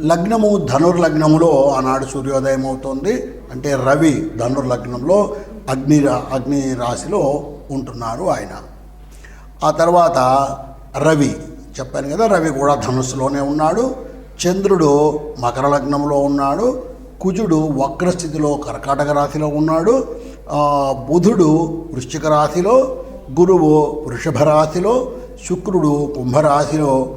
లగ్నము ధనుర్లగ్నములో ఆనాడు సూర్యోదయం అవుతుంది. అంటే రవి ధనుర్లగ్నంలో అగ్ని అగ్ని రాశిలో ఉంటున్నారు ఆయన. ఆ తర్వాత రవి చెప్పాను కదా రవి కూడా ధనుస్సులోనే ఉన్నాడు. చంద్రుడు మకర లగ్నంలో ఉన్నాడు. కుజుడు వక్రస్థితిలో కర్కాటక రాశిలో ఉన్నాడు. బుధుడు వృశ్చిక రాశిలో గురువు వృషభ రాశిలో శుక్రుడు కుంభరాశిలో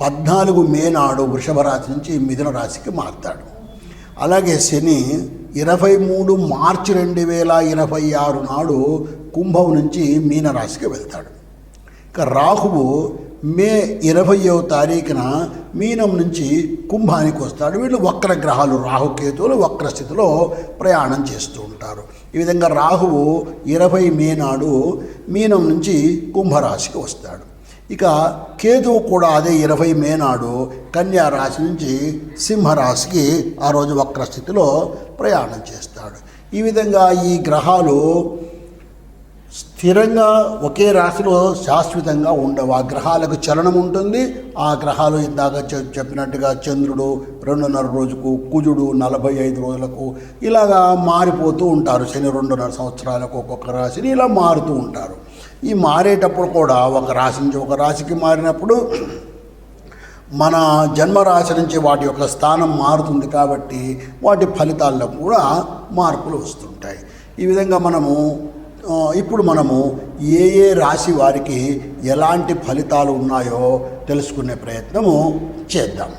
పద్నాలుగు మే నాడు వృషభ రాశి నుంచి మిథున రాశికి మారుతాడు. అలాగే శని ఇరవై మూడు మార్చి రెండు వేల ఇరవై ఆరు నాడు కుంభం నుంచి మీనరాశికి వెళ్తాడు. ఇక రాహువు మే ఇరవయో తారీఖున మీనం నుంచి కుంభానికి వస్తాడు. వీళ్ళు వక్ర గ్రహాలు రాహుకేతువులు వక్ర స్థితిలో ప్రయాణం చేస్తూ ఉంటారు. ఈ విధంగా రాహువు ఇరవై మే నాడు మీనం నుంచి కుంభరాశికి వస్తాడు. ఇక కేతువు కూడా అదే ఇరవై మే నాడు కన్యా రాశి నుంచి సింహరాశికి ఆ రోజు వక్ర స్థితిలో ప్రయాణం చేస్తాడు. ఈ విధంగా ఈ గ్రహాలు స్థిరంగా ఒకే రాశిలో శాశ్వతంగా ఉండవు. ఆ గ్రహాలకు చలనం ఉంటుంది. ఆ గ్రహాలు ఇందాక చెప్పినట్టుగా చంద్రుడు రెండున్నర రోజుకు కుజుడు నలభై ఐదు రోజులకు ఇలాగా మారిపోతూ ఉంటారు. శని రెండున్నర సంవత్సరాలకు ఒక్కొక్క రాశిని ఇలా మారుతూ ఉంటారు. ఈ మారేటప్పుడు కూడా ఒక రాశి నుంచి ఒక రాశికి మారినప్పుడు మన జన్మరాశి నుంచి వాటి యొక్క స్థానం మారుతుంది కాబట్టి వాటి ఫలితాల్లో కూడా మార్పులు వస్తుంటాయి. ఈ విధంగా మనము ఇప్పుడు మనము ఏ ఏ రాశి వారికి ఎలాంటి ఫలితాలు ఉన్నాయో తెలుసుకునే ప్రయత్నము చేద్దాం.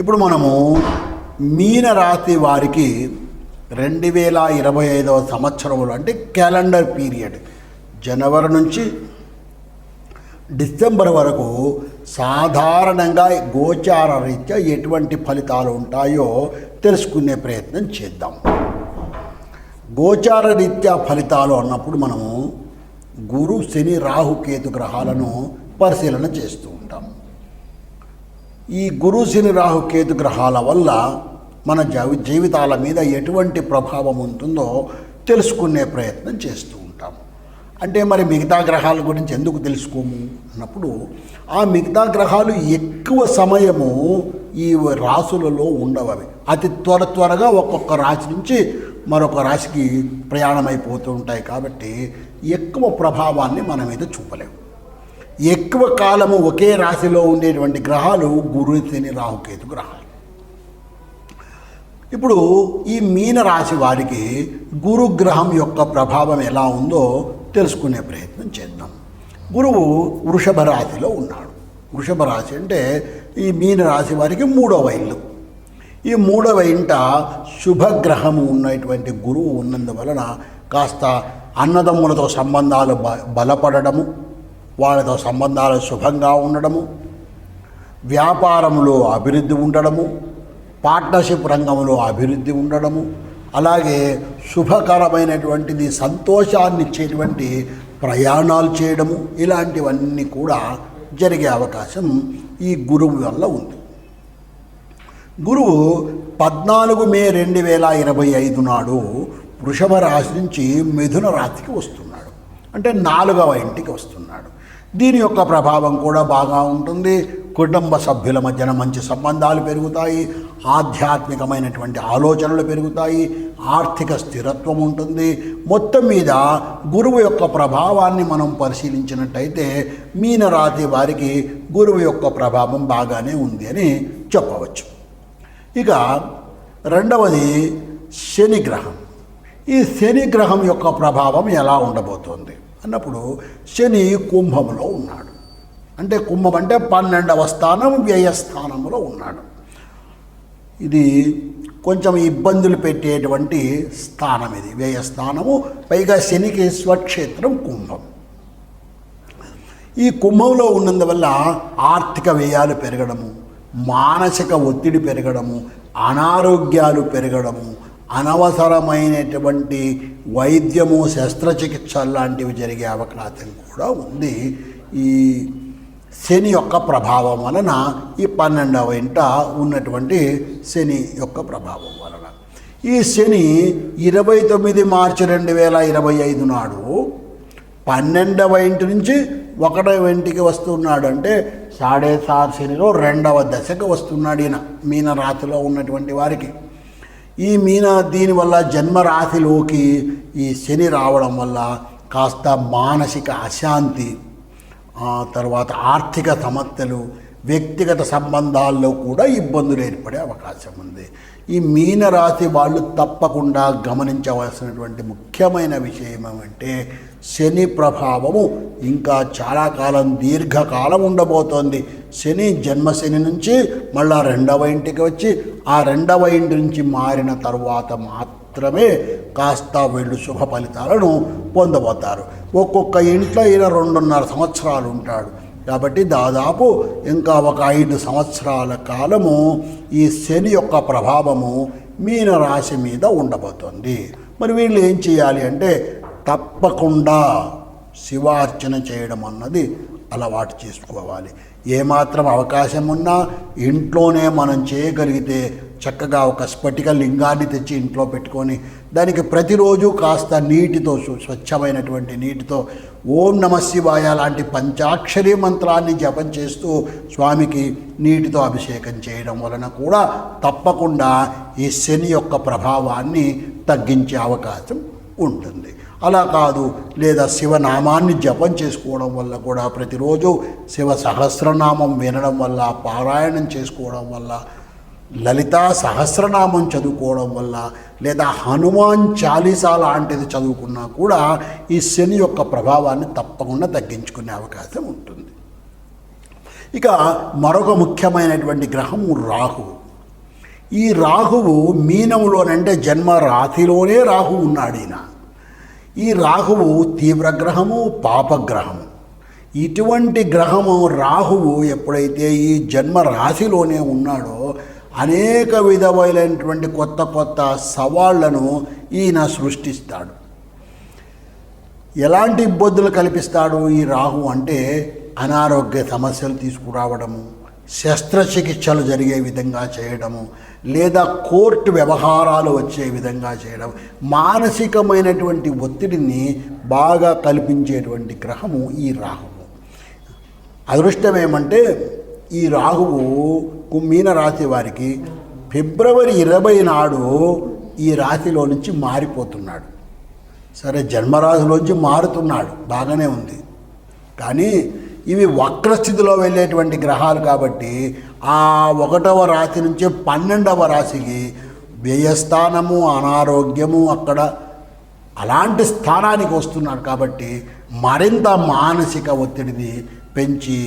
ఇప్పుడు మనము మీన రాశి వారికి రెండు వేల ఇరవై ఐదవ సంవత్సరంలో అంటే క్యాలెండర్ పీరియడ్. జనవరి నుంచి డిసెంబర్ వరకు సాధారణంగా గోచార రీత్యా ఎటువంటి ఫలితాలు ఉంటాయో తెలుసుకునే ప్రయత్నం చేద్దాం. గోచార రీత్యా ఫలితాలు అన్నప్పుడు మనము గురు శని రాహు కేతు గ్రహాలను పరిశీలన చేస్తూ ఉంటాం. ఈ గురు శని రాహు కేతు గ్రహాల వల్ల మన జీవితాల మీద ఎటువంటి ప్రభావం ఉంటుందో తెలుసుకునే ప్రయత్నం చేస్తూ అంటే మరి మిగతా గ్రహాల గురించి ఎందుకు తెలుసుకోము? అన్నప్పుడు ఆ మిగతా గ్రహాలు ఎక్కువ సమయము ఈ రాసులలో ఉండవవి. అతి త్వర త్వరగా ఒక్కొక్క రాశి నుంచి మరొక రాశికి ప్రయాణం అయిపోతూ ఉంటాయి కాబట్టి ఎక్కువ ప్రభావాన్ని మన మీద చూపలేము. ఎక్కువ కాలము ఒకే రాశిలో ఉండేటువంటి గ్రహాలు గురు శని రాహుకేతు గ్రహాలు. ఇప్పుడు ఈ మీన రాశి వారికి గురుగ్రహం యొక్క ప్రభావం ఎలా ఉందో తెలుసుకునే ప్రయత్నం చేద్దాం. గురువు వృషభ రాశిలో ఉన్నాడు. వృషభ రాశి అంటే ఈ మీన రాశి వారికి మూడవ ఇల్లు. ఈ మూడవ ఇంట శుభగ్రహము ఉన్నటువంటి గురువు ఉన్నందువలన కాస్త అన్నదమ్ములతో సంబంధాలు బ బలపడడము వాళ్ళతో సంబంధాలు శుభంగా ఉండడము వ్యాపారంలో అభివృద్ధి ఉండడము పార్ట్నర్షిప్ రంగంలో అభివృద్ధి ఉండడము అలాగే శుభకరమైనటువంటిది సంతోషాన్ని ఇచ్చేటువంటి ప్రయాణాలు చేయడము ఇలాంటివన్నీ కూడా జరిగే అవకాశం ఈ గురువు వల్ల ఉంది. గురువు పద్నాలుగు మే రెండు వేల ఇరవై ఐదు నాడు వృషభ రాశి నుంచి మిథున రాశికి వస్తున్నాడు. అంటే నాలుగవ ఇంటికి వస్తున్నాడు. దీని యొక్క ప్రభావం కూడా బాగా ఉంటుంది. కుటుంబ సభ్యుల మధ్యన మంచి సంబంధాలు పెరుగుతాయి ఆధ్యాత్మికమైనటువంటి ఆలోచనలు పెరుగుతాయి ఆర్థిక స్థిరత్వం ఉంటుంది. మొత్తం మీద గురువు యొక్క ప్రభావాన్ని మనం పరిశీలించినట్టయితే మీనరాతి వారికి గురువు యొక్క ప్రభావం బాగానే ఉంది అని చెప్పవచ్చు. ఇక రెండవది శని గ్రహం. ఈ శని గ్రహం యొక్క ప్రభావం ఎలా ఉండబోతోంది? అన్నప్పుడు శని కుంభంలో ఉన్నాడు. అంటే కుంభం అంటే పన్నెండవ స్థానం వ్యయస్థానంలో ఉన్నాడు. ఇది కొంచెం ఇబ్బందులు పెట్టేటువంటి స్థానం ఇది. వ్యయస్థానము పైగా శనికి స్వక్షేత్రం కుంభం. ఈ కుంభంలో ఉన్నందువల్ల ఆర్థిక వ్యయాలు పెరగడము మానసిక ఒత్తిడి పెరగడము అనారోగ్యాలు పెరగడము అనవసరమైనటువంటి వైద్యము శస్త్రచికిత్స లాంటివి జరిగే అవకాశం కూడా ఉంది. ఈ శని యొక్క ప్రభావం వలన ఈ పన్నెండవ ఇంట ఉన్నటువంటి శని యొక్క ప్రభావం వలన. ఈ శని ఇరవై తొమ్మిది మార్చి రెండు వేల ఇరవై ఐదు నాడు పన్నెండవ ఇంటి నుంచి ఒకటవ ఇంటికి వస్తున్నాడు అంటే సాడే సార్ శనిలో రెండవ దశకు వస్తున్నాడు ఈయన మీనరాశిలో ఉన్నటువంటి వారికి. ఈ మీన దీనివల్ల జన్మరాశిలోకి ఈ శని రావడం వల్ల కాస్త మానసిక అశాంతి తర్వాత ఆర్థిక సమస్యలు వ్యక్తిగత సంబంధాల్లో కూడా ఇబ్బందులు ఏర్పడే అవకాశం ఉంది. ఈ మీనరాశి వాళ్ళు తప్పకుండా గమనించవలసినటువంటి ముఖ్యమైన విషయం ఏమంటే శని ప్రభావము ఇంకా చాలా కాలం దీర్ఘకాలం ఉండబోతోంది. శని జన్మశని నుంచి మళ్ళా రెండవ ఇంటికి వచ్చి ఆ రెండవ ఇంటి నుంచి మారిన తర్వాత మాత్రమే కాస్త వీళ్ళు శుభ ఫలితాలను పొందబోతారు. ఒక్కొక్క ఇంట్లో ఈయన రెండున్నర సంవత్సరాలు ఉంటాడు. కాబట్టి దాదాపు ఇంకా ఒక ఐదు సంవత్సరాల కాలము ఈ శని యొక్క ప్రభావము మీన రాశి మీద ఉండబోతుంది. మరి వీళ్ళు ఏం చేయాలి అంటే తప్పకుండా శివార్చన చేయడం అన్నది అలవాటు చేసుకోవాలి. ఏమాత్రం అవకాశం ఉన్నా ఇంట్లోనే మనం చేయగలిగితే చక్కగా ఒక స్ఫటిక లింగాన్ని తెచ్చి ఇంట్లో పెట్టుకొని దానికి ప్రతిరోజు కాస్త నీటితో స్వ- స్వచ్ఛమైనటువంటి నీటితో ఓం నమ శివాయ లాంటి పంచాక్షరి మంత్రాన్ని జపం చేస్తూ స్వామికి నీటితో అభిషేకం చేయడం వలన కూడా తప్పకుండా ఈ శని యొక్క ప్రభావాన్ని తగ్గించే అవకాశం ఉంటుంది. అలా కాదు లేదా శివనామాన్ని జపం చేసుకోవడం వల్ల కూడా ప్రతిరోజు శివ సహస్రనామం వినడం వల్ల పారాయణం చేసుకోవడం వల్ల లలితా సహస్రనామం చదువుకోవడం వల్ల లేదా హనుమాన్ చాలీసా లాంటిది చదువుకున్నా కూడా ఈ శని యొక్క ప్రభావాన్ని తప్పకుండా తగ్గించుకునే అవకాశం ఉంటుంది. ఇక మరొక ముఖ్యమైనటువంటి గ్రహము రాహువు ఈ రాహువు మీనములోనంటే జన్మ రాతిలోనే రాహు ఉన్నాడు ఈయన. ఈ రాహువు తీవ్రగ్రహము పాపగ్రహము. ఇటువంటి గ్రహము రాహువు ఎప్పుడైతే ఈ జన్మ రాశిలోనే ఉన్నాడో అనేక విధమైనటువంటి కొత్త కొత్త సవాళ్ళను ఈయన సృష్టిస్తాడు. ఎలాంటి ఇబ్బందులు కల్పిస్తాడు ఈ రాహు అంటే అనారోగ్య సమస్యలు తీసుకురావడము శస్త్రచికిత్సలు జరిగే విధంగా చేయడము లేదా కోర్టు వ్యవహారాలు వచ్చే విధంగా చేయడం మానసికమైనటువంటి ఒత్తిడిని బాగా కల్పించేటువంటి గ్రహము ఈ రాహువు. అదృష్టం ఏమంటే ఈ రాహువు కు- మీన రాశి వారికి ఫిబ్రవరి ఇరవై నాడు ఈ రాశిలో నుంచి మారిపోతున్నాడు. సరే జన్మరాశిలోంచి మారుతున్నాడు బాగానే ఉంది. కానీ ఇవి వక్రస్థితిలో వెళ్ళేటువంటి గ్రహాలు కాబట్టి ఆ ఒకటవ రాశి నుంచి పన్నెండవ రాశికి వ్యయస్థానము అనారోగ్యము అక్కడ అలాంటి స్థానానికి వస్తున్నారు కాబట్టి మరింత మానసిక ఒత్తిడిని పెంచి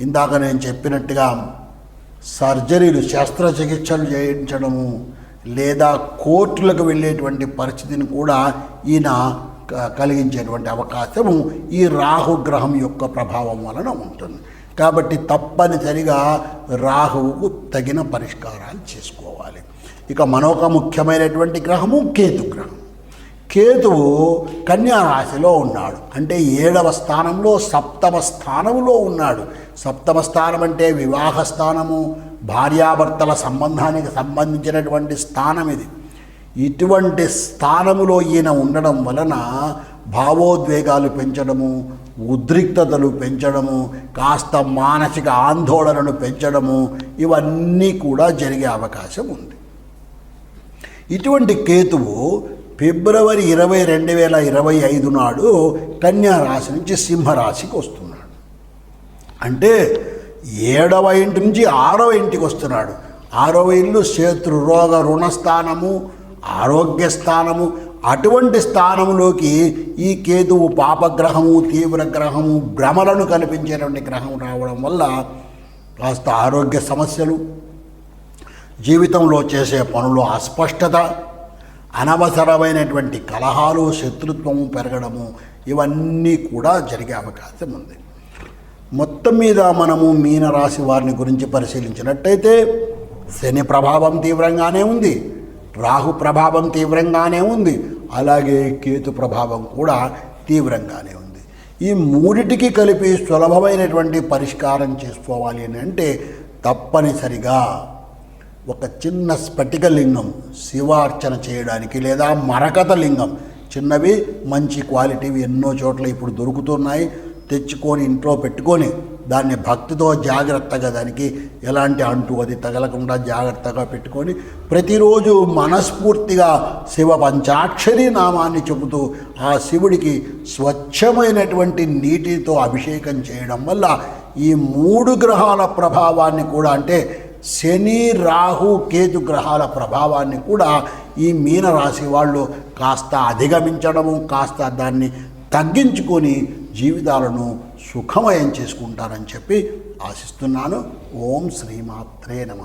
ఇందాక నేను చెప్పినట్టుగా సర్జరీలు శస్త్రచికిత్సలు చేయించడము లేదా కోర్టులకు వెళ్ళేటువంటి పరిస్థితిని కూడా ఈయన కలిగించేటువంటి అవకాశము ఈ రాహుగ్రహం యొక్క ప్రభావం వలన ఉంటుంది. కాబట్టి తప్పనిసరిగా రాహువుకు తగిన పరిష్కారాలు చేసుకోవాలి. ఇక మనొక ముఖ్యమైనటువంటి గ్రహము కేతు గ్రహం. కేతువు కన్యా రాశిలో ఉన్నాడు. అంటే ఏడవ స్థానంలో సప్తమ స్థానంలో ఉన్నాడు. సప్తమ స్థానం అంటే వివాహ స్థానము భార్యాభర్తల సంబంధానికి సంబంధించినటువంటి స్థానం ఇది. ఇటువంటి స్థానములో ఈయన ఉండడం వలన భావోద్వేగాలు పెంచడము ఉద్రిక్తతలు పెంచడము కాస్త మానసిక ఆందోళనను పెంచడము ఇవన్నీ కూడా జరిగే అవకాశం ఉంది. ఇటువంటి కేతువు ఫిబ్రవరి ఇరవై రెండు వేల ఇరవై ఐదు నాడు కన్యా రాశి నుంచి సింహరాశికి వస్తున్నాడు. అంటే ఏడవ ఇంటి నుంచి ఆరవ ఇంటికి వస్తున్నాడు. ఆరవ ఇల్లు శత్రు రోగ రుణస్థానము ఆరోగ్య స్థానము అటువంటి స్థానంలోకి ఈ కేతువు పాపగ్రహము తీవ్ర గ్రహము భ్రమలను కల్పించేటువంటి గ్రహం రావడం వల్ల కాస్త ఆరోగ్య సమస్యలు జీవితంలో చేసే పనులు అస్పష్టత అనవసరమైనటువంటి కలహాలు శత్రుత్వము పెరగడము ఇవన్నీ కూడా జరిగే అవకాశం ఉంది. మొత్తం మీద మనము మీనరాశి వారిని గురించి పరిశీలించినట్టయితే శని ప్రభావం తీవ్రంగానే ఉంది. రాహు ప్రభావం తీవ్రంగానే ఉంది. అలాగే కేతు ప్రభావం కూడా తీవ్రంగానే ఉంది. ఈ మూడిటికి కలిపి సులభమైనటువంటి పరిష్కారం చేసుకోవాలి అని అంటే తప్పనిసరిగా ఒక చిన్న స్ఫటిక లింగం శివార్చన చేయడానికి లేదా మరకత లింగం చిన్నవి మంచి క్వాలిటీవి ఎన్నో చోట్ల ఇప్పుడు దొరుకుతున్నాయి. తెచ్చుకొని ఇంట్లో పెట్టుకొని దాన్ని భక్తితో జాగ్రత్తగా దానికి ఎలాంటి అంటు అది తగలకుండా జాగ్రత్తగా పెట్టుకొని ప్రతిరోజు మనస్ఫూర్తిగా శివ పంచాక్షరి నామాన్ని చెబుతూ ఆ శివుడికి స్వచ్ఛమైనటువంటి నీటితో అభిషేకం చేయడం వల్ల ఈ మూడు గ్రహాల ప్రభావాన్ని కూడా అంటే శని రాహు కేతు గ్రహాల ప్రభావాన్ని కూడా ఈ మీనరాశి వాళ్ళు కాస్త అధిగమించడము కాస్త దాన్ని తగ్గించుకొని జీవితాలను సుఖమయం చేసుకుంటారని చెప్పి ఆశిస్తున్నాను. ఓం శ్రీమాత్రే నమ.